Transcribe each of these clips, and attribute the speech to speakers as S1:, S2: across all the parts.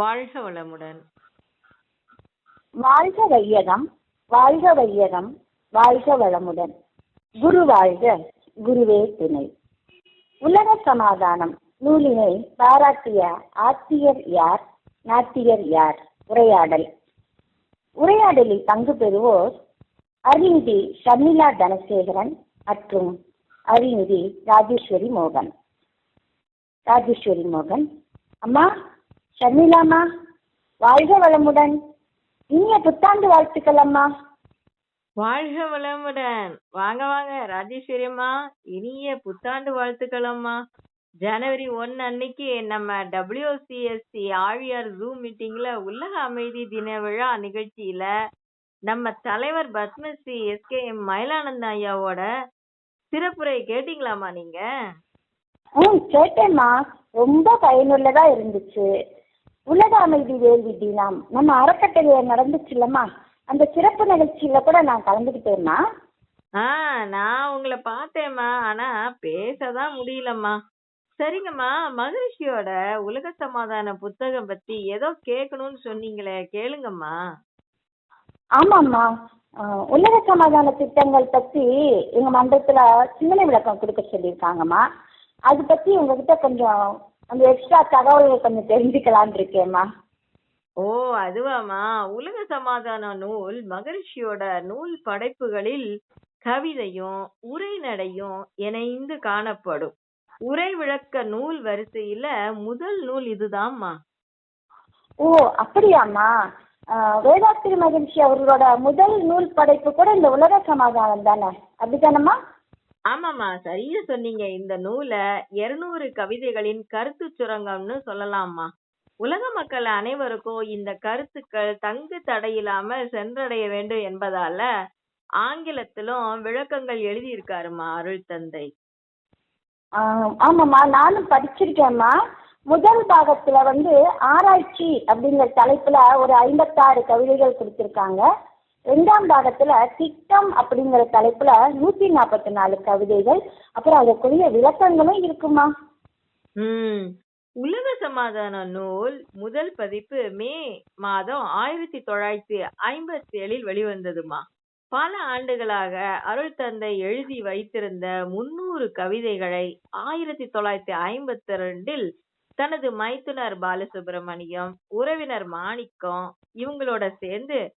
S1: வாழ்க வளமுடன்.
S2: வாழ்க வையகம் வாழ்க வையகம் வாழ்க வளமுடன். குரு வாழ்க குருவே துணை. உலக சமாதானம் நூலினை பாராட்டிய ஆத்தியர் யார் நாத்தியர் யார் உரையாடல். உரையாடலில் பங்கு பெறுவோர் அறிநிதி ஷர்மிளா தனசேகரன் மற்றும் அறிநிதி ராஜேஸ்வரி மோகன். ராஜேஸ்வரி மோகன் அம்மா ஷர்மிளாமா வாழ்க வளமுடன். இனிய புத்தாண்டு வாழ்த்துக்கள் அம்மா
S1: வாழ்க வளமுடன். வாங்க வாங்க ராஜேஸ்வரி அம்மா இனிய புத்தாண்டு வாழ்த்துக்கள் அம்மா ஜனவரி ஒன்னு அன்னைக்கு நம்ம டபிள்யூசிஎஸ்சி ஆழியார் ஜூம் மீட்டிங்ல உலக அமைதி தின விழா நிகழ்ச்சியில நம்ம தலைவர் பத்மஸ்ரீ எஸ்கே எம் மயிலானந்த ஐயாவோட சிறப்புரை கேட்டீங்களாமா நீங்க?
S2: கேட்டேம்மா. ரொம்ப பயனுள்ளதா இருந்துச்சு. உலக அமைதி வேள்வி தினம் நம்ம அறக்கட்டளையில நடந்துச்சுல்லம்மா. அந்த சிறப்பு நிகழ்ச்சியில கூட நான் கலந்துக்கிட்டேம்மா.
S1: ஆ நான் உங்களை பார்த்தேம்மா. ஆனா பேசதான் முடியலம்மா. சரிங்கம்மா. மகரிஷியோட உலக சமாதான புத்தகம் பத்தி ஏதோ கேட்கணும்னு சொன்னீங்களே. கேளுங்கம்மா.
S2: ஆமாம்மா. உலக சமாதான திட்டங்கள் பத்தி எங்க மன்றத்துல சிந்தனை விளக்கம் கொடுக்க சொல்லியிருக்காங்கம்மா. அது பத்தி உங்ககிட்ட கொஞ்சம் அந்த எக்ஸ்ட்ரா தகவல்கள் கொஞ்சம் தெரிஞ்சுக்கலாம்னு இருக்கேம்மா.
S1: ஓ அதுவாம்மா. உலக சமாதான நூல் மகரிஷியோட நூல் படைப்புகளில் கவிதையும் உரைநடையும் இணைந்து காணப்படும். உரை விளக்க நூல் வரிசையில முதல் நூல் இதுதாம்மா.
S2: ஓ அப்படியாம்மா. வேதாத்திரி மகிழ்ச்சி அவர்களோட முதல் நூல் படைப்பு கூட இந்த உலக சமாதானம் தானே? அப்படித்தானம்மா?
S1: ஆமாமா சரியா சொன்னீங்க. இந்த நூலை இருநூறு கவிதைகளின் கருத்து சுரங்கம்னு சொல்லலாம்மா. உலக மக்கள் அனைவருக்கும் இந்த கருத்துக்கள் தங்கு தடையில்லாம சென்றடைய வேண்டும் என்பதால ஆங்கிலத்திலும் விளக்கங்கள் எழுதியிருக்காருமா அருள் தந்தை.
S2: ஆஹ் ஆமாம்மா. நானும் படிச்சிருக்கேம்மா. முதல் பாகத்துல வந்து ஆராய்ச்சி அப்படிங்கிற தலைப்புல ஒரு ஐம்பத்தாறு கவிதைகள் கொடுத்திருக்காங்க. ரெண்டாம் பாகத்துல திட்டம் அப்படிங்கிற தலைப்புல நூத்தி நாற்பத்தி நாலு கவிதைகள். அப்புறம் அதற்குரிய விளக்கங்களும் இருக்குமா?
S1: ம். உலக சமாதான நூல் முதல் பதிப்பு மே மாதம் ஆயிரத்தி தொள்ளாயிரத்தி ஐம்பத்தி ஏழில் வெளிவந்ததுமா. பல ஆண்டுகளாக அருள் தந்தை எழுதி வைத்திருந்த முன்னூறு கவிதைகளை ஆயிரத்தி தொள்ளாயிரத்தி ஐம்பத்தி ரெண்டில் தனது மைத்துனர் பாலசுப்ரமணியம் உறவினர் மாணிக்கம் இவங்களோட சேர்ந்து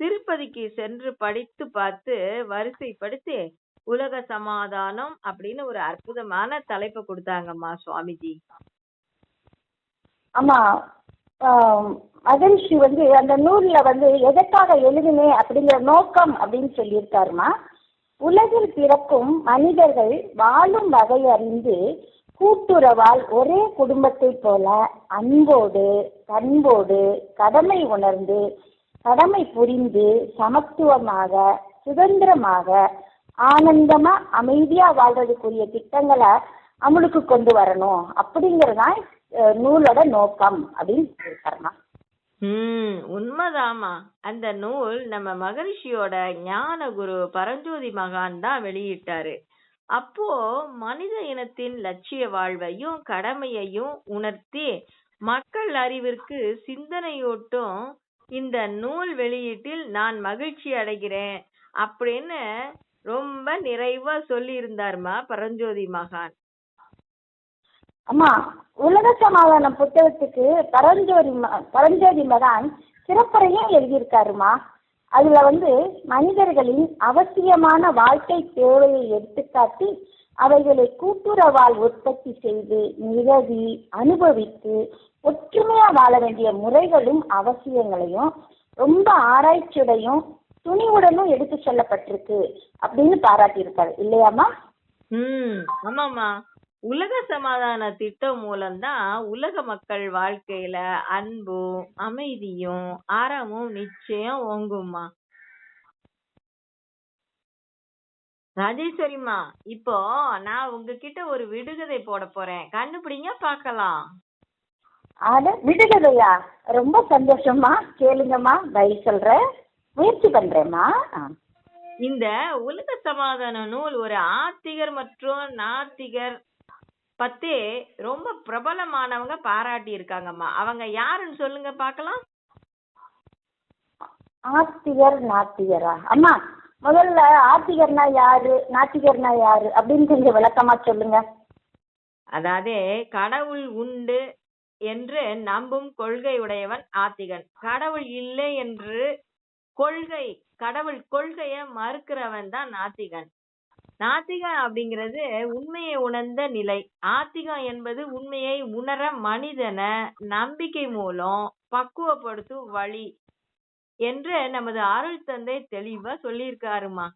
S1: திருப்பதிக்கு சென்று படித்து பார்த்து வரிசைப்படுத்தி உலக சமாதானம் அப்படின்னு ஒரு அற்புதமான தலைப்பை கொடுத்தாங்கம்மா சுவாமிஜி.
S2: ஆமா. ஆஹ் மகரிஷி வந்து அந்த நூல்ல வந்து எதற்காக எழுதினேன் அப்படிங்கிற நோக்கம் அப்படின்னு சொல்லியிருக்காருமா? உலகில் பிறக்கும் மனிதர்கள் வாழும் வகை அறிந்து கூட்டுறவால் ஒரே குடும்பத்தைப் போல அன்போடு பண்போடு கடமை உணர்ந்து கடமை புரிந்து சமத்துவமாக சுதந்திரமாக ஆனந்தமா அமைதியா வாழ்றதுக்குரிய திட்டங்களை அமுலுக்கு கொண்டு வரணும். அப்படிங்கறதுதான் நூலோட நோக்கம் அப்படின்னு சொல்லியிருக்காருமா.
S1: உம் உண்மைதாம்மா. அந்த நூல் நம்ம மகரிஷியோட ஞான குரு பரஞ்சோதி மகான் தான் வெளியிட்டாரு. அப்போ மனித இனத்தின் லட்சிய வாழ்வையும் கடமையையும் உணர்த்தி மக்கள் அறிவிற்கு சிந்தனையோட்டும் இந்த நூல் வெளியீட்டில் நான் மகிழ்ச்சி அடைகிறேன் அப்படின்னு ரொம்ப நிறைவா சொல்லி இருந்தாருமா பரஞ்சோதி மகான்.
S2: அம்மா உலக சமாதான புத்தகத்துக்கு பரஞ்சோதி ம- பரஞ்சோதி மகான் சிறப்புரையும் எழுதியிருக்காருமா? அதுல வந்து மனிதர்களின் அவசியமான வாழ்க்கை தேவையை எடுத்துக்காட்டி அவைகளை கூட்டுறவால் உற்பத்தி செய்து நிறுவி அனுபவித்து ஒற்றுமையா வாழ வேண்டிய முறைகளும் அவசியங்களையும் ரொம்ப ஆராய்ச்சியுடையும் துணிவுடனும் எடுத்து சொல்லப்பட்டிருக்கு அப்படின்னு பாராட்டியிருக்காரு. இல்லையாம்மா?
S1: ம் ஆமாமா உலக சமாதான திட்டம் மூலம்தான் உலக மக்கள் வாழ்க்கையில அன்பும் அமைதியும் அறமும் நிச்சயம் ஓங்கும்மா. ராஜேஸ்வரிம்மா இப்போ நான் உங்ககிட்ட ஒரு விடுகதை போட போறேன். கண்டுபிடிங்க பார்க்கலாம்.
S2: அட விடுகதையா? ரொம்ப சந்தோஷமா? கேளுங்கம்மா பதில் சொல்றேன். முயற்சி பண்றேம்மா.
S1: இந்த உலக சமாதான நூல் ஒரு ஆத்திகர் மற்றும் நாத்திகர் பத்தே ரொம்ப பிரபலமானவங்க பாராட்டி இருக்காங்கம்மா. அவங்க யாருன்னு சொல்லுங்க பார்க்கலாம்.
S2: ஆத்திகர் நாத்திகரா? அம்மா முதல்ல ஆத்திகர்னா யாரு நாத்திகர்னா யாரு? அப்படின்னு கொஞ்சம் விளக்கமா சொல்லுங்க.
S1: அதாவது கடவுள் உண்டு என்று நம்பும் கொள்கை உடையவன் ஆத்திகன். கடவுள் இல்லை என்று கொள்கை கடவுள் கொள்கைய மறுக்கிறவன் தான் நாத்திகன் நாத்திகம் அப்படிங்கிறது உண்மையை உணர்ந்த நிலை. ஆத்திகம் என்பது உண்மையை உணர மனிதனை நம்பிக்கை மூலம் பக்குவப்படுத்தும் வழி என்று நமது அருள் தந்தை தெளிவா சொல்லியிருக்காருமா.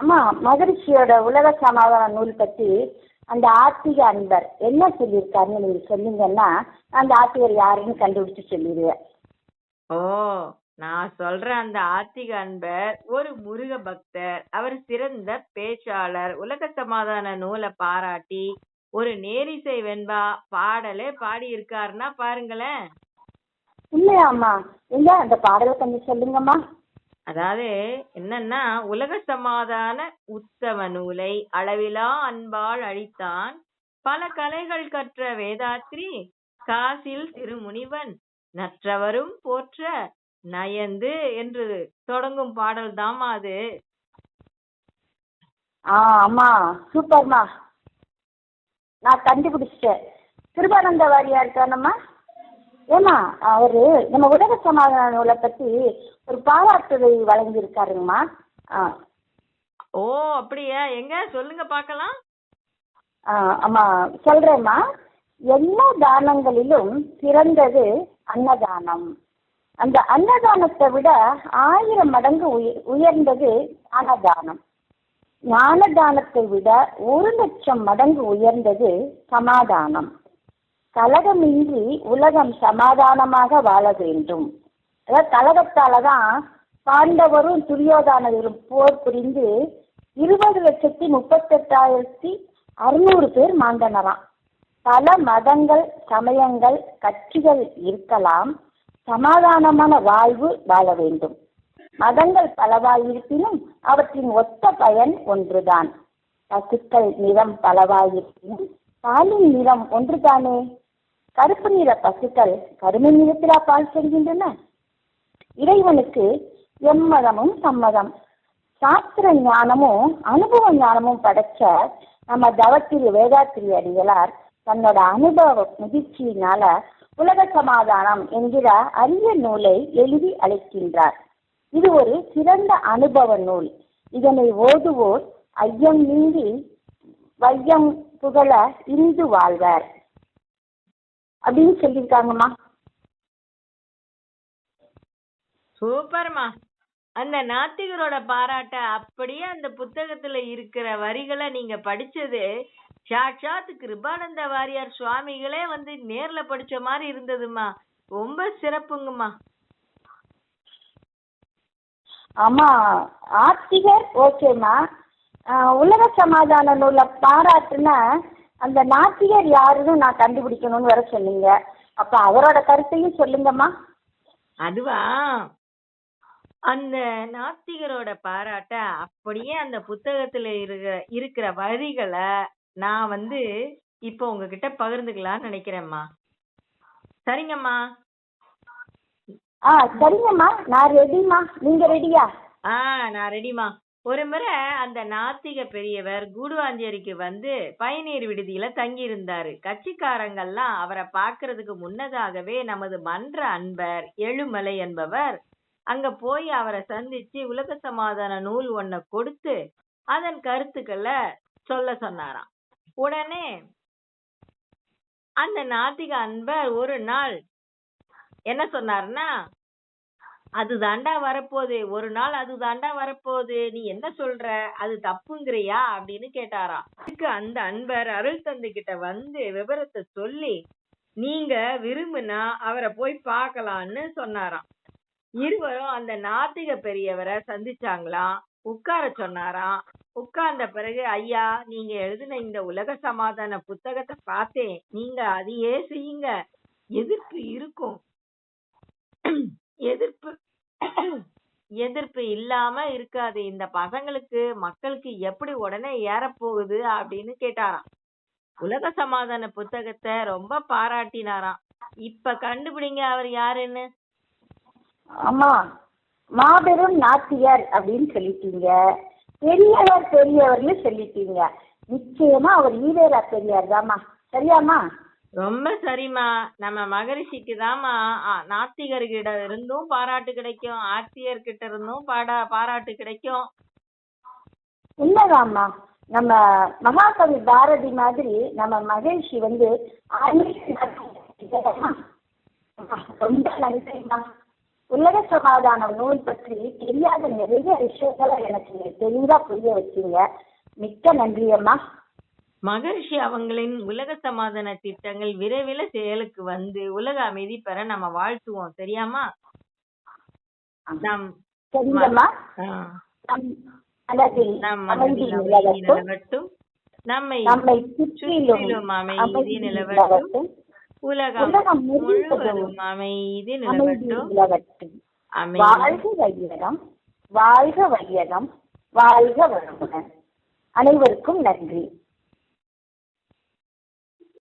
S2: ஆமா மகரிஷியோட உலக சமாதான நூல் பத்தி அந்த ஆத்திக அன்பர் என்ன சொல்லியிருக்காருன்னு நீங்க சொன்னீங்கன்னா அந்த ஆத்திகர் யாருன்னு கண்டுபிடிச்சு சொல்லிடுவேன்.
S1: ஓ நான் சொல்ற அந்த ஆத்திக அன்பர் ஒரு முருக பக்தர். அவர் சிறந்த பேச்சாளர். உலக சமாதான நூலை பாராட்டி ஒரு நேரிசை வெண்பா பாடலே பாடி இருக்காருன்னா பாருங்களேன்.
S2: இல்லையாம்மா. எங்க அந்த பாடலை கொஞ்சம் சொல்லுங்கம்மா.
S1: அதாவது என்னன்னா உலக சமாதான உத்தம நூலை அளவிலா அன்பால் அழித்தான் பல கலைகள் கற்ற வேதாத்ரி காசில் திருமுனிவன் நற்றவரும் போற்ற நயந்து என்று தொடங்கும் பாடல் தாமா அது.
S2: ஆ சூப்பர்மா நான் கண்டுபிடிச்சிட்டேன். கிருபானந்த வாரியா இருக்கானம்மா ஏம்மா அவரு நம்ம உலக சமாதான நூலை பத்தி ஒரு பாராட்டுரை வழங்கியிருக்காருங்கம்மா. ஆ.
S1: ஓ அப்படியா? எங்க? சொல்லுங்க பார்க்கலாம்.
S2: ஆ, அம்மா சொல்றேம்மா. எல்லா தானங்களிலும் சிறந்தது அன்னதானம். அந்த அன்னதானத்தை விட ஆயிரம் மடங்கு உய- உயர்ந்தது ஞானதானம். ஞானதானத்தை விட ஒரு லட்சம் மடங்கு உயர்ந்தது சமாதானம். கலகமின்றி உலகம் சமாதானமாக வாழ வேண்டும். அதாவது கலகத்தால தான் பாண்டவரும் துரியோதானவரும் போர் புரிந்து இருபது லட்சத்தி முப்பத்தெட்டாயிரத்தி அறுநூறு பேர் மாண்டனராம் பல மதங்கள் சமயங்கள் கட்சிகள் இருக்கலாம். சமாதானமான வாழ்வு வாழ வேண்டும். மதங்கள் பலவாயிருப்பினும் அவற்றின் ஒத்த பயன் ஒன்றுதான். பசுக்கள் நிறம் பலவாயிருப்பினும் பாலின் நிறம் ஒன்றுதானே? கருப்பு நிற பசுக்கள் கருமை நிறத்திலா பால் செய்கின்றன இறைவனுக்கு எம்மதமும் சம்மதம். சாஸ்திர ஞானமும் அனுபவ ஞானமும் படைச்ச நம்ம தவத்திரு வேதாத்திரி அடிகளார் தன்னோட அனுபவ முதிர்ச்சியினால உலக சமாதானம் என்கிற அரிய நூலை எழுதி அழைக்கின்றார் இது ஒரு சிறந்த அனுபவ நூல். இதனை ஓதுவோர் ஐயம் நீங்கி வையம் புகழ இந்து வாழ்வர். அப்படின்னு சொல்லியிருக்காங்கம்மா.
S1: சூப்பர்மா. அந்த நாத்திகரோட பாராட்ட அப்படியே அந்த புத்தகத்துல இருக்கிற வரிகளை நீங்க படிச்சது சாட்சாத் கிருபானந்த வாரியார் சுவாமிகளே வந்து நேர்ல படிச்ச மாதிரி இருந்ததுமா ரொம்ப சிறப்புங்கம்மா.
S2: ஆமா ஆத்திகர் ஓகேம்மா. உலக சமாதான நூலை பாராட்டுன அந்த நாத்திகர் யாருன்னு நான் கண்டுபிடிக்கணும்னு வர சொன்னீங்க. அப்ப அவரோட கருத்தையும் சொல்லுங்கம்மா.
S1: அதுவா? அந்த நாத்திகரோட பாராட்ட அப்படியே அந்த புத்தகத்துல இருக்கிற இருக்கிற வரிகளை நான் வந்து இப்போ உங்ககிட்ட பகிர்ந்துக்கலாம்னு நினைக்கிறேம்மா. சரிங்கம்மா.
S2: ஆ சரிங்கம்மா. நான் ரெடிம்மா நீங்க ரெடியா
S1: ஆ நான் ரெடிமா ஒரு முறை அந்த நாத்திக பெரியவர் கூடுவாஞ்சேரிக்கு வந்து பயணியர் விடுதியில தங்கியிருந்தாரு. கட்சிக்காரங்கெல்லாம் அவரை பார்க்கறதுக்கு முன்னதாகவே நமது மன்ற அன்பர் எழுமலை என்பவர் அங்க போய் அவரை சந்திச்சு உலக சமாதான நூல் ஒன்ன கொடுத்து அதன் கருத்துக்களை சொல்ல சொன்னாராம். உடனே அந்த நாத்திக அன்பர் ஒரு நாள் என்ன சொன்னார்னா அது தாண்டா வரப்போகுது. ஒரு நாள் அது தாண்டா வரப்போகுது. நீ என்ன சொல்ற? அது தப்புங்கிறியா? அப்படின்னு கேட்டாராம். அதுக்கு அந்த அன்பர் அருள் தந்தை கிட்ட வந்து விவரத்தை சொல்லி நீங்க விரும்புனா அவரை போய் பார்க்கலாம்னு சொன்னாராம். இருவரும் அந்த நாத்திக பெரியவரை சந்திச்சாங்களாம். உட்கார சொன்னாராம். உட்கார்ந்த பிறகு ஐயா நீங்க எழுதின இந்த உலக சமாதான புத்தகத்தை பார்த்தேன். நீங்க அதையே செய்யுங்க. எதிர்ப்பு இருக்கும். எதிர்ப்பு எதிர்ப்பு இல்லாம இருக்காது. இந்த பசங்களுக்கு மக்களுக்கு எப்படி உடனே ஏறப்போகுது அப்படின்னு கேட்டாராம். உலக சமாதான புத்தகத்தை ரொம்ப பாராட்டினாராம். இப்ப கண்டுபிடிங்க அவர் யாருன்னு?
S2: ஆமா மாபெரும் நாத்தியார் அப்படின்னு சொல்லிட்டீங்க. பெரியவர் பெரியவர்னு சொல்லிட்டீங்க. நிச்சயமா அவர் ஈவேரா பெரியார் தாம்மா. சரியாம்மா?
S1: ரொம்ப சரிம்மா. நம்ம மகரிஷிக்கு தாம்மா நாத்திகர்கிட்ட இருந்தும் பாராட்டு கிடைக்கும் ஆர்த்தியர்கிட்ட இருந்தும் பாடா பாராட்டு கிடைக்கும்.
S2: உண்மைதாம்மா. நம்ம மகாகவி பாரதி மாதிரி நம்ம மகரிஷி வந்து ரொம்ப நன்றிம்மா. உலக சமாதான நூல் பற்றி தெரியாத நிறைய விஷயங்களை எனக்கு தெளிவா புரிய வச்சீங்க. மிக்க நன்றி அம்மா
S1: மகரிஷி அவங்களின் உலக சமாதான திட்டங்கள் விரைவில் செயலுக்கு வந்து உலக அமைதி பெற நம்ம வாழ்த்துவோம். சரியாமா நம்
S2: நிலவட்டும்.
S1: நம்மை
S2: சுற்றிலும்
S1: அமைதி நிலவட்டும். உலகம்
S2: முழுவதும்
S1: அமைதி நிலவட்டும்.
S2: வாழ்க வையகம் வாழ்க வையகம் வாழ்க வளமுடன். அனைவருக்கும் நன்றி.